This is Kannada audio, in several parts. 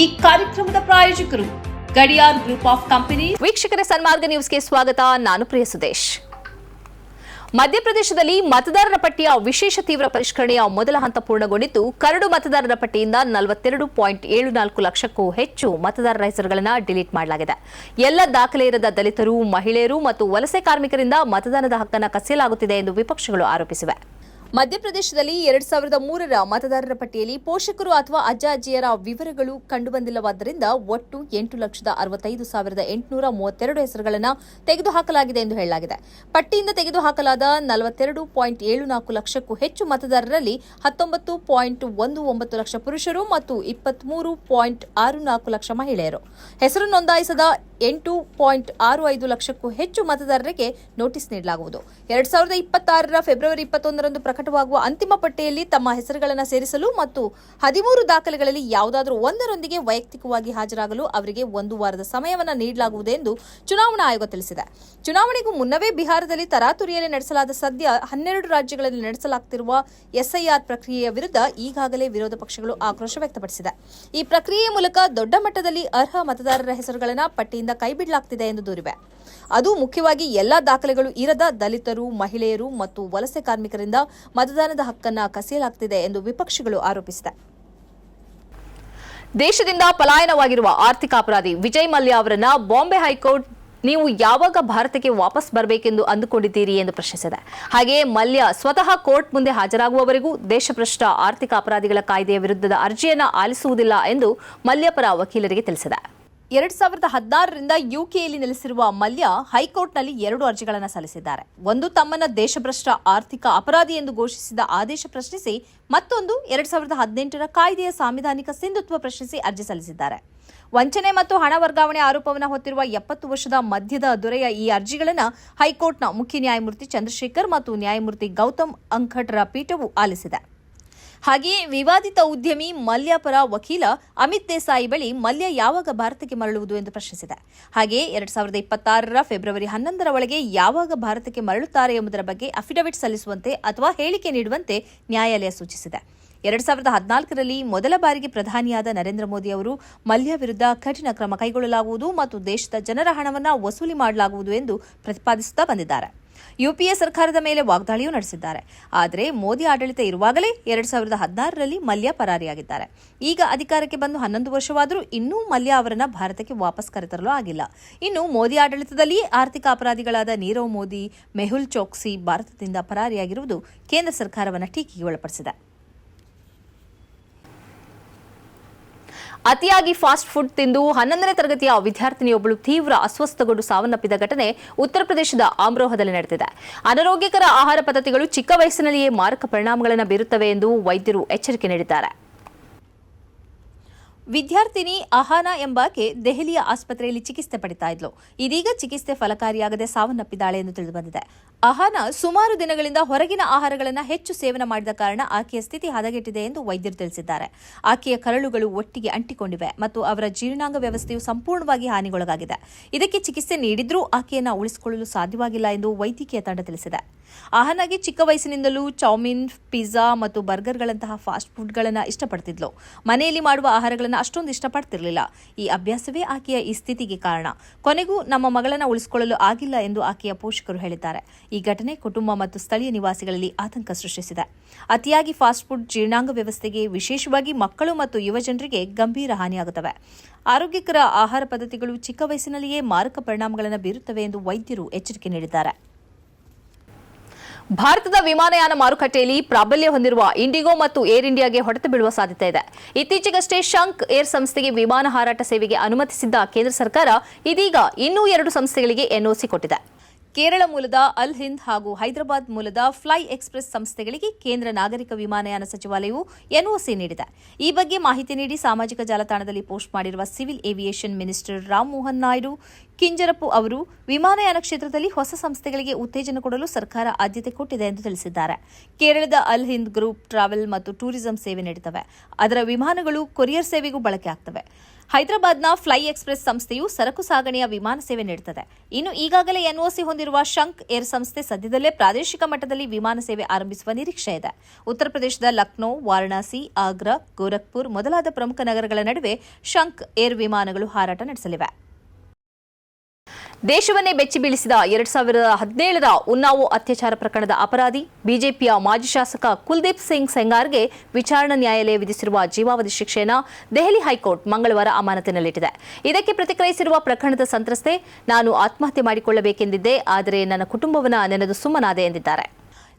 ಈ ಕಾರ್ಯಕ್ರಮದ ಪ್ರಾಯೋಜಕರು ಗಡಿಯಾರ್ ಗ್ರೂಪ್ ಆಫ್ ಕಂಪನಿ ವೀಕ್ಷಕರ ಸನ್ಮಾರ್ಗ ನ್ಯೂಸ್ಗೆ ಸ್ವಾಗತ. ನಾನು ಪ್ರಿಯ ಸುದೇಶ್. ಮಧ್ಯಪ್ರದೇಶದಲ್ಲಿ ಮತದಾರರ ಪಟ್ಟಿಯ ವಿಶೇಷ ತೀವ್ರ ಪರಿಷ್ಕರಣೆಯ ಮೊದಲ ಹಂತ ಪೂರ್ಣಗೊಂಡಿದ್ದು, ಕರಡು ಮತದಾರರ ಪಟ್ಟಿಯಿಂದ ನಲವತ್ತೆರಡು ಪಾಯಿಂಟ್ ಏಳು ನಾಲ್ಕು ಲಕ್ಷಕ್ಕೂ ಹೆಚ್ಚು ಮತದಾರರ ಹೆಸರುಗಳನ್ನು ಡಿಲೀಟ್ ಮಾಡಲಾಗಿದೆ. ಎಲ್ಲ ದಾಖಲೆ ಇರದ ದಲಿತರು, ಮಹಿಳೆಯರು ಮತ್ತು ವಲಸೆ ಕಾರ್ಮಿಕರಿಂದ ಮತದಾನದ ಹಕ್ಕನ್ನು ಕಸಿಯಲಾಗುತ್ತಿದೆ ಎಂದು ವಿಪಕ್ಷಗಳು ಆರೋಪಿಸಿವೆ. ಮಧ್ಯಪ್ರದೇಶದಲ್ಲಿ ಎರಡ್ ಸಾವಿರದ ಮೂರರ ಮತದಾರರ ಪಟ್ಟಿಯಲ್ಲಿ ಪೋಷಕರು ಅಥವಾ ಅಜ್ಜ ಅಜ್ಜಿಯರ ವಿವರಗಳು ಕಂಡುಬಂದಿಲ್ಲವಾದ್ದರಿಂದ ಒಟ್ಟು ಎಂಟು ಲಕ್ಷದ ಅರವತ್ತೈದು ಸಾವಿರದ ಎಂಟುನೂರ ಮೂವತ್ತೆರಡು ಹೆಸರುಗಳನ್ನು ತೆಗೆದುಹಾಕಲಾಗಿದೆ ಎಂದು ಹೇಳಲಾಗಿದೆ. ಪಟ್ಟಿಯಿಂದ ತೆಗೆದುಹಾಕಲಾದ ನಲವತ್ತೆರಡು ಪಾಯಿಂಟ್ ಏಳು ನಾಲ್ಕು ಲಕ್ಷಕ್ಕೂ ಹೆಚ್ಚು ಮತದಾರರಲ್ಲಿ ಹತ್ತೊಂಬತ್ತು ಪಾಯಿಂಟ್ ಒಂದು ಒಂಬತ್ತು ಲಕ್ಷ ಪುರುಷರು ಮತ್ತು ಇಪ್ಪತ್ಮೂರು ಪಾಯಿಂಟ್ ಆರು ನಾಲ್ಕು ಲಕ್ಷ ಮಹಿಳೆಯರು. ಹೆಸರು ನೋಂದಾಯಿಸದ ಎಂಟು ಪಾಯಿಂಟ್ ಆರು ಐದು ಲಕ್ಷಕ್ಕೂ ಹೆಚ್ಚು ಮತದಾರರಿಗೆ ನೋಟಿಸ್ ನೀಡಲಾಗುವುದು. ಎರಡ್ ಸಾವಿರದ ಇಪ್ಪತ್ತಾರರ ಫೆಬ್ರವರಿ ಇಪ್ಪತ್ತೊಂದರಂದು ಪ್ರಕಟವಾಗುವ ಅಂತಿಮ ಪಟ್ಟಿಯಲ್ಲಿ ತಮ್ಮ ಹೆಸರುಗಳನ್ನು ಸೇರಿಸಲು ಮತ್ತು ಹದಿಮೂರು ದಾಖಲೆಗಳಲ್ಲಿ ಯಾವುದಾದರೂ ಒಂದರೊಂದಿಗೆ ವೈಯಕ್ತಿಕವಾಗಿ ಹಾಜರಾಗಲು ಅವರಿಗೆ ಒಂದು ವಾರದ ಸಮಯವನ್ನು ನೀಡಲಾಗುವುದು ಎಂದು ಚುನಾವಣಾ ಆಯೋಗ ತಿಳಿಸಿದೆ. ಚುನಾವಣೆಗೂ ಮುನ್ನವೇ ಬಿಹಾರದಲ್ಲಿ ತರಾತುರಿಯಲ್ಲಿ ನಡೆಸಲಾದ ಸದ್ಯ ಹನ್ನೆರಡು ರಾಜ್ಯಗಳಲ್ಲಿ ನಡೆಸಲಾಗುತ್ತಿರುವ ಎಸ್ಐಆರ್ ಪ್ರಕ್ರಿಯೆಯ ವಿರುದ್ಧ ಈಗಾಗಲೇ ವಿರೋಧ ಪಕ್ಷಗಳು ಆಕ್ರೋಶ ವ್ಯಕ್ತಪಡಿಸಿದೆ. ಈ ಪ್ರಕ್ರಿಯೆಯ ಮೂಲಕ ದೊಡ್ಡ ಮಟ್ಟದಲ್ಲಿ ಅರ್ಹ ಮತದಾರರ ಹೆಸರುಗಳನ್ನು ಪಟ್ಟಿಯಿಂದ ಕೈಬಿಡಲಾಗುತ್ತಿದೆ ಎಂದು ದೂರಿವೆ. ಅದು ಮುಖ್ಯವಾಗಿ ಎಲ್ಲಾ ದಾಖಲೆಗಳು ಇರದ ದಲಿತರು, ಮಹಿಳೆಯರು ಮತ್ತು ವಲಸೆ ಕಾರ್ಮಿಕರಿಂದ ಮತದಾನದ ಹಕ್ಕನ್ನು ಕಸಿಯಲಾಗುತ್ತಿದೆ ಎಂದು ವಿಪಕ್ಷಗಳು ಆರೋಪಿಸಿದೆ. ದೇಶದಿಂದ ಪಲಾಯನವಾಗಿರುವ ಆರ್ಥಿಕ ಅಪರಾಧಿ ವಿಜಯ್ ಮಲ್ಯ ಅವರನ್ನು ಬಾಂಬೆ ಹೈಕೋರ್ಟ್ ನೀವು ಯಾವಾಗ ಭಾರತಕ್ಕೆ ವಾಪಸ್ ಬರಬೇಕೆಂದು ಅಂದುಕೊಂಡಿದ್ದೀರಿ ಎಂದು ಪ್ರಶ್ನಿಸಿದೆ. ಹಾಗೆಯೇ ಮಲ್ಯ ಸ್ವತಃ ಕೋರ್ಟ್ ಮುಂದೆ ಹಾಜರಾಗುವವರೆಗೂ ದೇಶಭ್ರಷ್ಟ ಆರ್ಥಿಕ ಅಪರಾಧಿಗಳ ಕಾಯ್ದೆಯ ವಿರುದ್ಧದ ಅರ್ಜಿಯನ್ನು ಆಲಿಸುವುದಿಲ್ಲ ಎಂದು ಮಲ್ಯ ಪರ ವಕೀಲರಿಗೆ ತಿಳಿಸಿದೆ. ಎರಡ್ ಸಾವಿರದ ಹದಿನಾರರಿಂದ ಯುಕೆಯಲ್ಲಿ ನೆಲೆಸಿರುವ ಮಲ್ಯ ಹೈಕೋರ್ಟ್ನಲ್ಲಿ ಎರಡು ಅರ್ಜಿಗಳನ್ನು ಸಲ್ಲಿಸಿದ್ದಾರೆ. ಒಂದು ತಮ್ಮನ್ನ ದೇಶಭ್ರಷ್ಟ ಆರ್ಥಿಕ ಅಪರಾಧಿ ಎಂದು ಘೋಷಿಸಿದ ಆದೇಶ ಪ್ರಶ್ನಿಸಿ, ಮತ್ತೊಂದು ಎರಡ್ ಸಾವಿರದ ಹದಿನೆಂಟರ ಕಾಯ್ದೆಯ ಸಾಂವಿಧಾನಿಕ ಸಿಂಧುತ್ವ ಪ್ರಶ್ನಿಸಿ ಅರ್ಜಿ ಸಲ್ಲಿಸಿದ್ದಾರೆ. ವಂಚನೆ ಮತ್ತು ಹಣ ವರ್ಗಾವಣೆ ಆರೋಪವನ್ನು ಹೊತ್ತಿರುವ ಎಪ್ಪತ್ತು ವರ್ಷದ ಮಧ್ಯದ ದೊರೆಯ ಈ ಅರ್ಜಿಗಳನ್ನು ಹೈಕೋರ್ಟ್ನ ಮುಖ್ಯ ನ್ಯಾಯಮೂರ್ತಿ ಚಂದ್ರಶೇಖರ್ ಮತ್ತು ನ್ಯಾಯಮೂರ್ತಿ ಗೌತಮ್ ಅಂಖಟ್ರ ಪೀಠವು ಆಲಿಸಿದೆ. ಹಾಗೆಯೇ ವಿವಾದಿತ ಉದ್ಯಮಿ ಮಲ್ಯ ಪರ ವಕೀಲ ಅಮಿತ್ ದೇಸಾಯಿ ಬಳಿ ಮಲ್ಯ ಯಾವಾಗ ಭಾರತಕ್ಕೆ ಮರಳುವುದು ಎಂದು ಪ್ರಶ್ನಿಸಿದೆ. ಹಾಗೆಯೇ ಎರಡ್ ಸಾವಿರದ ಇಪ್ಪತ್ತಾರರ ಫೆಬ್ರವರಿ ಹನ್ನೊಂದರ ಒಳಗೆ ಯಾವಾಗ ಭಾರತಕ್ಕೆ ಮರಳುತ್ತಾರೆ ಎಂಬುದರ ಬಗ್ಗೆ ಅಫಿಡವಿಟ್ ಸಲ್ಲಿಸುವಂತೆ ಅಥವಾ ಹೇಳಿಕೆ ನೀಡುವಂತೆ ನ್ಯಾಯಾಲಯ ಸೂಚಿಸಿದೆ. ಎರಡ್ ಸಾವಿರದ ಹದಿನಾಲ್ಕರಲ್ಲಿ ಮೊದಲ ಬಾರಿಗೆ ಪ್ರಧಾನಿಯಾದ ನರೇಂದ್ರ ಮೋದಿ ಅವರು ಮಲ್ಯ ವಿರುದ್ಧ ಕಠಿಣ ಕ್ರಮ ಕೈಗೊಳ್ಳಲಾಗುವುದು ಮತ್ತು ದೇಶದ ಜನರ ಹಣವನ್ನು ವಸೂಲಿ ಮಾಡಲಾಗುವುದು ಎಂದು ಪ್ರತಿಪಾದಿಸುತ್ತಾ ಬಂದಿದ್ದಾರೆ. ಯುಪಿಎ ಸರ್ಕಾರದ ಮೇಲೆ ವಾಗ್ದಾಳಿಯೂ ನಡೆಸಿದ್ದಾರೆ. ಆದರೆ ಮೋದಿ ಆಡಳಿತ ಇರುವಾಗಲೇ ಎರಡ್ ಸಾವಿರದ ಹದಿನಾರರಲ್ಲಿ ಮಲ್ಯ ಪರಾರಿಯಾಗಿದ್ದಾರೆ. ಈಗ ಅಧಿಕಾರಕ್ಕೆ ಬಂದು ಹನ್ನೊಂದು ವರ್ಷವಾದರೂ ಇನ್ನೂ ಮಲ್ಯ ಅವರನ್ನ ಭಾರತಕ್ಕೆ ವಾಪಸ್ ಕರೆತರಲು ಆಗಿಲ್ಲ. ಇನ್ನು ಮೋದಿ ಆಡಳಿತದಲ್ಲಿಯೇ ಆರ್ಥಿಕ ಅಪರಾಧಿಗಳಾದ ನೀರವ್ ಮೋದಿ, ಮೆಹುಲ್ ಚೋಕ್ಸಿ ಭಾರತದಿಂದ ಪರಾರಿಯಾಗಿರುವುದು ಕೇಂದ್ರ ಸರ್ಕಾರವನ್ನು ಟೀಕೆಗೆ ಒಳಪಡಿಸಿದೆ. ಅತಿಯಾಗಿ ಫಾಸ್ಟ್ ಫುಡ್ ತಿಂದು ಹನ್ನೊಂದನೇ ತರಗತಿಯ ವಿದ್ಯಾರ್ಥಿನಿಯೊಬ್ಬಳು ತೀವ್ರ ಅಸ್ವಸ್ಥಗೊಂಡು ಸಾವನ್ನಪ್ಪಿದ ಘಟನೆ ಉತ್ತರ ಪ್ರದೇಶದ ಆಮ್ರೋಹದಲ್ಲಿ ನಡೆದಿದೆ. ಅನಾರೋಗ್ಯಕರ ಆಹಾರ ಪದ್ಧತಿಗಳು ಚಿಕ್ಕ ವಯಸ್ಸಿನಲ್ಲಿಯೇ ಮಾರಕ ಪರಿಣಾಮಗಳನ್ನು ಬೀರುತ್ತವೆ ಎಂದು ವೈದ್ಯರು ಎಚ್ಚರಿಕೆ ನೀಡಿದ್ದಾರೆ. ವಿದ್ಯಾರ್ಥಿನಿ ಅಹಾನಾ ಎಂಬಾಕೆ ದೆಹಲಿಯ ಆಸ್ಪತ್ರೆಯಲ್ಲಿ ಚಿಕಿತ್ಸೆ ಪಡಿತಾ ಇದ್ಲು. ಇದೀಗ ಚಿಕಿತ್ಸೆ ಫಲಕಾರಿಯಾಗದೆ ಸಾವನ್ನಪ್ಪಿದ್ದಾಳೆ ಎಂದು ತಿಳಿದುಬಂದಿದೆ. ಅಹಾನ ಸುಮಾರು ದಿನಗಳಿಂದ ಹೊರಗಿನ ಆಹಾರಗಳನ್ನು ಹೆಚ್ಚು ಸೇವನೆ ಮಾಡಿದ ಕಾರಣ ಆಕೆಯ ಸ್ಥಿತಿ ಹದಗೆಟ್ಟಿದೆ ಎಂದು ವೈದ್ಯರು ತಿಳಿಸಿದ್ದಾರೆ. ಆಕೆಯ ಕರಳುಗಳು ಒಟ್ಟಿಗೆ ಅಂಟಿಕೊಂಡಿವೆ ಮತ್ತು ಅವರ ಜೀರ್ಣಾಂಗ ವ್ಯವಸ್ಥೆಯು ಸಂಪೂರ್ಣವಾಗಿ ಹಾನಿಗೊಳಗಾಗಿದೆ. ಇದಕ್ಕೆ ಚಿಕಿತ್ಸೆ ನೀಡಿದ್ರೂ ಆಕೆಯನ್ನು ಉಳಿಸಿಕೊಳ್ಳಲು ಸಾಧ್ಯವಾಗಿಲ್ಲ ಎಂದು ವೈದ್ಯಕೀಯ ತಂಡ ತಿಳಿಸಿದೆ. ಆಹನಾಗೆ ಚಿಕ್ಕ ವಯಸ್ಸಿನಿಂದಲೂ ಚೌಮಿನ್ ಪಿಜ್ಜಾ ಮತ್ತು ಬರ್ಗರ್ಗಳಂತಹ ಫಾಸ್ಟ್ ಫುಡ್ಗಳನ್ನು ಇಷ್ಟಪಡ್ತಿದ್ಲು. ಮನೆಯಲ್ಲಿ ಮಾಡುವ ಆಹಾರಗಳನ್ನು ಅಷ್ಟೊಂದು ಇಷ್ಟಪಡ್ತಿರಲಿಲ್ಲ. ಈ ಅಭ್ಯಾಸವೇ ಆಕೆಯ ಈ ಸ್ಥಿತಿಗೆ ಕಾರಣ. ಕೊನೆಗೂ ನಮ್ಮ ಮಗಳನ್ನು ಉಳಿಸಿಕೊಳ್ಳಲು ಆಗಿಲ್ಲ ಎಂದು ಆಕೆಯ ಪೋಷಕರು ಹೇಳಿದ್ದಾರೆ. ಈ ಘಟನೆ ಕುಟುಂಬ ಮತ್ತು ಸ್ಥಳೀಯ ನಿವಾಸಿಗಳಲ್ಲಿ ಆತಂಕ ಸೃಷ್ಟಿಸಿದೆ. ಅತಿಯಾಗಿ ಫಾಸ್ಟ್ ಫುಡ್ ಜೀರ್ಣಾಂಗ ವ್ಯವಸ್ಥೆಗೆ ವಿಶೇಷವಾಗಿ ಮಕ್ಕಳು ಮತ್ತು ಯುವಜನರಿಗೆ ಗಂಭೀರ ಹಾನಿಯಾಗುತ್ತವೆ. ಆರೋಗ್ಯಕರ ಆಹಾರ ಪದ್ಧತಿಗಳು ಚಿಕ್ಕ ವಯಸ್ಸಿನಲ್ಲಿಯೇ ಮಾರಕ ಪರಿಣಾಮಗಳನ್ನು ಬೀರುತ್ತವೆ ಎಂದು ವೈದ್ಯರು ಎಚ್ಚರಿಕೆ ನೀಡಿದ್ದಾರೆ. ಭಾರತದ ವಿಮಾನಯಾನ ಮಾರುಕಟ್ಟೆಯಲ್ಲಿ ಪ್ರಾಬಲ್ಯ ಹೊಂದಿರುವ ಇಂಡಿಗೋ ಮತ್ತು ಏರ್ ಇಂಡಿಯಾಗೆ ಹೊಡೆತ ಬೀಳುವ ಸಾಧ್ಯತೆ ಇದೆ. ಇತ್ತೀಚೆಗಷ್ಟೇ ಶಂಕ್ ಏರ್ ಸಂಸ್ಥೆಗೆ ವಿಮಾನ ಹಾರಾಟ ಸೇವೆಗೆ ಅನುಮತಿಸಿದ್ದ ಕೇಂದ್ರ ಸರ್ಕಾರ ಇದೀಗ ಇನ್ನೂ ಎರಡು ಸಂಸ್ಥೆಗಳಿಗೆ ಎನ್ಒಸಿ ಕೊಟ್ಟಿದೆ. ಕೇರಳ ಮೂಲದ ಅಲ್ ಹಿಂದ್ ಹಾಗೂ ಹೈದರಾಬಾದ್ ಮೂಲದ ಫ್ಲೈ ಎಕ್ಸ್ಪ್ರೆಸ್ ಸಂಸ್ಥೆಗಳಿಗೆ ಕೇಂದ್ರ ನಾಗರಿಕ ವಿಮಾನಯಾನ ಸಚಿವಾಲಯವು ಎನ್ಒಸಿ ನೀಡಿದೆ. ಈ ಬಗ್ಗೆ ಮಾಹಿತಿ ನೀಡಿ ಸಾಮಾಜಿಕ ಜಾಲತಾಣದಲ್ಲಿ ಪೋಸ್ಟ್ ಮಾಡಿರುವ civil aviation minister Ram Mohan Naidu, Kinjarapu ಅವರು, ವಿಮಾನಯಾನ ಕ್ಷೇತ್ರದಲ್ಲಿ ಹೊಸ ಸಂಸ್ಥೆಗಳಿಗೆ ಉತ್ತೇಜನ ಕೊಡಲು ಸರ್ಕಾರ ಆದ್ಯತೆ ಕೊಟ್ಟಿದೆ ಎಂದು ತಿಳಿಸಿದ್ದಾರೆ. ಕೇರಳದ ಅಲ್ ಹಿಂದ್ ಗ್ರೂಪ್ ಟ್ರಾವೆಲ್ ಮತ್ತು ಟೂರಿಸಂ ಸೇವೆ ನೀಡುತ್ತವೆ. ಅದರ ವಿಮಾನಗಳು ಕೊರಿಯರ್ ಸೇವೆಗೂ ಬಳಕೆ ಆಗ್ತವೆ ಹೈದರಾಬಾದ್ನ ಫ್ಲೈ ಎಕ್ಸ್ಪ್ರೆಸ್ ಸಂಸ್ಥೆಯು ಸರಕು ಸಾಗಣೆಯ ವಿಮಾನ ಸೇವೆ ನೀಡುತ್ತದೆ. ಇನ್ನು ಈಗಾಗಲೇ ಎನ್ಒಸಿ ಹೊಂದಿರುವ ಶಂಕ್ ಏರ್ ಸಂಸ್ಥೆ ಸದ್ಯದಲ್ಲೇ ಪ್ರಾದೇಶಿಕ ಮಟ್ಟದಲ್ಲಿ ವಿಮಾನ ಸೇವೆ ಆರಂಭಿಸುವ ನಿರೀಕ್ಷೆ ಇದೆ. ಉತ್ತರ ಪ್ರದೇಶದ ಲಕ್ನೋ, ವಾರಣಾಸಿ, ಆಗ್ರಾ, ಗೋರಖ್ಪುರ್ ಮೊದಲಾದ ಪ್ರಮುಖ ನಗರಗಳ ನಡುವೆ ಶಂಕ್ ಏರ್ ವಿಮಾನಗಳು ಹಾರಾಟ ನಡೆಸಲಿವೆ. ದೇಶವನ್ನೇ ಬೆಚ್ಚಿ ಬೀಳಿಸಿದ ಎರಡ್ ಸಾವಿರದ ಹದಿನೇಳರ ಉನ್ನಾವೋ ಅತ್ಯಾಚಾರ ಪ್ರಕರಣದ ಅಪರಾಧಿ ಬಿಜೆಪಿಯ ಮಾಜಿ ಶಾಸಕ ಕುಲ್ದೀಪ್ ಸಿಂಗ್ ಸೆಂಗಾರ್ಗೆ ವಿಚಾರಣಾ ನ್ಯಾಯಾಲಯ ವಿಧಿಸಿರುವ ಜೀವಾವಧಿ ಶಿಕ್ಷೆಯನ್ನು ದೆಹಲಿ ಹೈಕೋರ್ಟ್ ಮಂಗಳವಾರ ಅಮಾನತಿನಲ್ಲಿಟ್ಟಿದೆ. ಇದಕ್ಕೆ ಪ್ರತಿಕ್ರಿಯಿಸಿರುವ ಪ್ರಕರಣದ ಸಂತ್ರಸ್ತೆ, ನಾನು ಆತ್ಮಹತ್ಯೆ ಮಾಡಿಕೊಳ್ಳಬೇಕೆಂದಿದ್ದೆ, ಆದರೆ ನನ್ನ ಕುಟುಂಬವನ್ನು ನೆನೆದು ಸುಮ್ಮನಾದೆ ಎಂದಿದ್ದಾರೆ.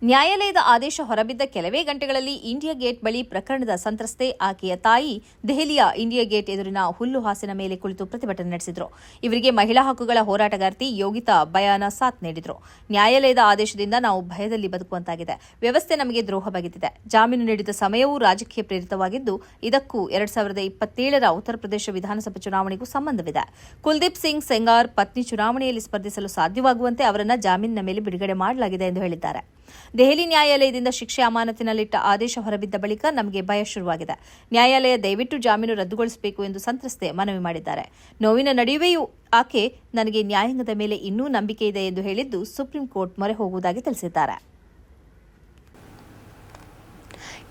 ನ್ಯಾಯಾಲಯದ ಆದೇಶ ಹೊರಬಿದ್ದ ಕೆಲವೇ ಗಂಟೆಗಳಲ್ಲಿ ಇಂಡಿಯಾ ಗೇಟ್ ಬಳಿ ಪ್ರಕರಣದ ಸಂತ್ರಸ್ತೆ ಆಕೆಯ ತಾಯಿ ದೆಹಲಿಯ ಇಂಡಿಯಾ ಗೇಟ್ ಎದುರಿನ ಹುಲ್ಲು ಹಾಸಿನ ಮೇಲೆ ಕುಳಿತು ಪ್ರತಿಭಟನೆ ನಡೆಸಿದರು. ಇವರಿಗೆ ಮಹಿಳಾ ಹಕ್ಕುಗಳ ಹೋರಾಟಗಾರ್ತಿ ಯೋಗಿತಾ ಬಯಾನ ಸಾಥ್ ನೀಡಿದರು. ನ್ಯಾಯಾಲಯದ ಆದೇಶದಿಂದ ನಾವು ಭಯದಲ್ಲಿ ಬದುಕುವಂತಾಗಿದೆ. ವ್ಯವಸ್ಥೆ ನಮಗೆ ದ್ರೋಹ ಬಗೆದಿದೆ. ಜಾಮೀನು ನೀಡಿದ ಸಮಯವೂ ರಾಜಕೀಯ ಪ್ರೇರಿತವಾಗಿದ್ದು, ಇದಕ್ಕೂ ಎರಡ್ ಸಾವಿರದ ಇಪ್ಪತ್ತೇಳರ ಉತ್ತರ ಪ್ರದೇಶ ವಿಧಾನಸಭೆ ಚುನಾವಣೆಗೂ ಸಂಬಂಧವಿದೆ. ಕುಲ್ದೀಪ್ ಸಿಂಗ್ ಸೆಂಗಾರ್ ಪತ್ನಿ ಚುನಾವಣೆಯಲ್ಲಿ ಸ್ಪರ್ಧಿಸಲು ಸಾಧ್ಯವಾಗುವಂತೆ ಅವರನ್ನು ಜಾಮೀನಿನ ಮೇಲೆ ಬಿಡುಗಡೆ ಮಾಡಲಾಗಿದೆ ಎಂದು ಹೇಳಿದ್ದಾರೆ. ದೆಹಲಿ ನ್ಯಾಯಾಲಯದಿಂದ ಶಿಕ್ಷೆ ಅಮಾನತಿನಲ್ಲಿಟ್ಟ ಆದೇಶ ಹೊರಬಿದ್ದ ಬಳಿಕ ನಮಗೆ ಭಯ ಶುರುವಾಗಿದೆ. ನ್ಯಾಯಾಲಯ ದಯವಿಟ್ಟು ಜಾಮೀನು ರದ್ದುಗೊಳಿಸಬೇಕು ಎಂದು ಸಂತ್ರಸ್ತೆ ಮನವಿ ಮಾಡಿದ್ದಾರೆ. ನೋವಿನ ನಡುವೆಯೂ ಆಕೆ ನನಗೆ ನ್ಯಾಯಾಂಗದ ಮೇಲೆ ಇನ್ನೂ ನಂಬಿಕೆ ಇದೆ ಎಂದು ಹೇಳಿದ್ದು ಸುಪ್ರೀಂ ಕೋರ್ಟ್ ಮೊರೆ ಹೋಗುವುದಾಗಿ ತಿಳಿಸಿದ್ದಾರೆ.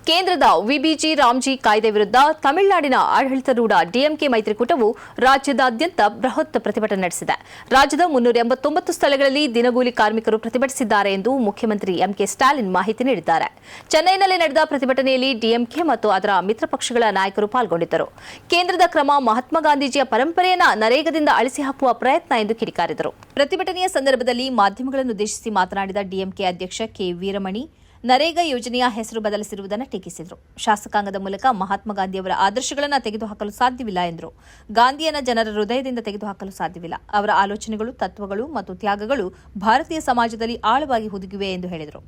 ಕೇಂದ್ರದ ವಿಬಿಜಿ ರಾಮ್ಜಿ ಕಾಯ್ದೆ ವಿರುದ್ಧ ತಮಿಳುನಾಡಿನ ಆಡಳಿತಾರೂಢ ಡಿಎಂಕೆ ಮೈತ್ರಿಕೂಟವು ರಾಜ್ಯದಾದ್ಯಂತ ಬೃಹತ್ ಪ್ರತಿಭಟನೆ ನಡೆಸಿದೆ. ರಾಜ್ಯದ ಮುನ್ನೂರ ಎಂಬತ್ತೊಂಬತ್ತು ಸ್ಥಳಗಳಲ್ಲಿ ದಿನಗೂಲಿ ಕಾರ್ಮಿಕರು ಪ್ರತಿಭಟಿಸಿದ್ದಾರೆ ಎಂದು ಮುಖ್ಯಮಂತ್ರಿ ಎಂಕೆ ಸ್ಟಾಲಿನ್ ಮಾಹಿತಿ ನೀಡಿದ್ದಾರೆ. ಚೆನ್ನೈನಲ್ಲಿ ನಡೆದ ಪ್ರತಿಭಟನೆಯಲ್ಲಿ ಡಿಎಂಕೆ ಮತ್ತು ಅದರ ಮಿತ್ರ ಪಕ್ಷಗಳ ನಾಯಕರು ಪಾಲ್ಗೊಂಡಿದ್ದರು. ಕೇಂದ್ರದ ಕ್ರಮ ಮಹಾತ್ಮ ಗಾಂಧೀಜಿಯ ಪರಂಪರೆಯನ್ನ ನರೇಗದಿಂದ ಅಳಿಸಿ ಹಾಕುವ ಪ್ರಯತ್ನ ಎಂದು ಕಿಡಿಕಾರಿದರು. ಪ್ರತಿಭಟನೆಯ ಸಂದರ್ಭದಲ್ಲಿ ಮಾಧ್ಯಮಗಳನ್ನು ಉದ್ದೇಶಿಸಿ ಮಾತನಾಡಿದ ಡಿಎಂಕೆ ಅಧ್ಯಕ್ಷ ಕೆ ವೀರಮಣಿ ನರೇಗಾ ಯೋಜನೆಯ ಹೆಸರು ಬದಲಿಸಿರುವುದನ್ನು ಟೀಕಿಸಿದರು. ಶಾಸಕಾಂಗದ ಮೂಲಕ ಮಹಾತ್ಮ ಗಾಂಧಿಯವರ ಆದರ್ಶಗಳನ್ನು ತೆಗೆದುಹಾಕಲು ಸಾಧ್ಯವಿಲ್ಲ ಎಂದರು. ಗಾಂಧಿಯನ್ನ ಜನರ ಹೃದಯದಿಂದ ತೆಗೆದುಹಾಕಲು ಸಾಧ್ಯವಿಲ್ಲ. ಅವರ ಆಲೋಚನೆಗಳು, ತತ್ವಗಳು ಮತ್ತು ತ್ಯಾಗಗಳು ಭಾರತೀಯ ಸಮಾಜದಲ್ಲಿ ಆಳವಾಗಿ ಹುದುಗಿವೆ ಎಂದು ಹೇಳಿದರು.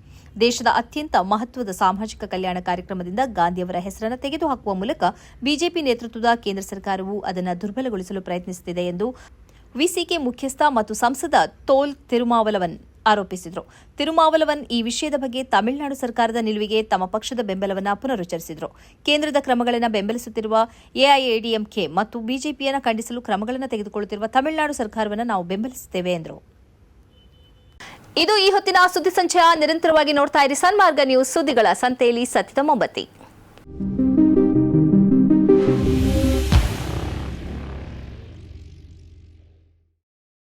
ದೇಶದ ಅತ್ಯಂತ ಮಹತ್ವದ ಸಾಮಾಜಿಕ ಕಲ್ಯಾಣ ಕಾರ್ಯಕ್ರಮದಿಂದ ಗಾಂಧಿಯವರ ಹೆಸರನ್ನು ತೆಗೆದುಹಾಕುವ ಮೂಲಕ ಬಿಜೆಪಿ ನೇತೃತ್ವದ ಕೇಂದ್ರ ಸರ್ಕಾರವು ಅದನ್ನು ದುರ್ಬಲಗೊಳಿಸಲು ಪ್ರಯತ್ನಿಸುತ್ತಿದೆ ಎಂದು ವಿಸಿಕೆ ಮುಖ್ಯಸ್ಥ ಮತ್ತು ಸಂಸದ ತೋಲ್ ತಿರುಮಾವಲವನ್ ಆರೋಪಿಸಿದರು. ತಿರುಮಾವಲವನ್ ಈ ವಿಷಯದ ಬಗ್ಗೆ ತಮಿಳುನಾಡು ಸರ್ಕಾರದ ನಿಲುವಿಗೆ ತಮ್ಮ ಪಕ್ಷದ ಬೆಂಬಲವನ್ನು ಪುನರುಚ್ಚರಿಸಿದರು. ಕೇಂದ್ರದ ಕ್ರಮಗಳನ್ನು ಬೆಂಬಲಿಸುತ್ತಿರುವ ಎಐಎಡಿಎಂಕೆ ಮತ್ತು ಬಿಜೆಪಿಯನ್ನು ಖಂಡಿಸಲು ಕ್ರಮಗಳನ್ನು ತೆಗೆದುಕೊಳ್ಳುತ್ತಿರುವ ತಮಿಳುನಾಡು ಸರ್ಕಾರವನ್ನು ನಾವು ಬೆಂಬಲಿಸುತ್ತೇವೆ, ಎಂದರು. ಇದು ಈ ಹೊತ್ತಿನ ಸುದ್ದಿ ಸಂಚಯ. ನಿರಂತರವಾಗಿ ನೋಡ್ತಾ ಇರಿ ಸನ್ಮಾರ್ಗ ನ್ಯೂಸ್ ಸುದ್ದಿಗಳ ಸಂತೆಯಲ್ಲಿ ಸತ್ಯದ ಮೊಂಬತ್ತಿ.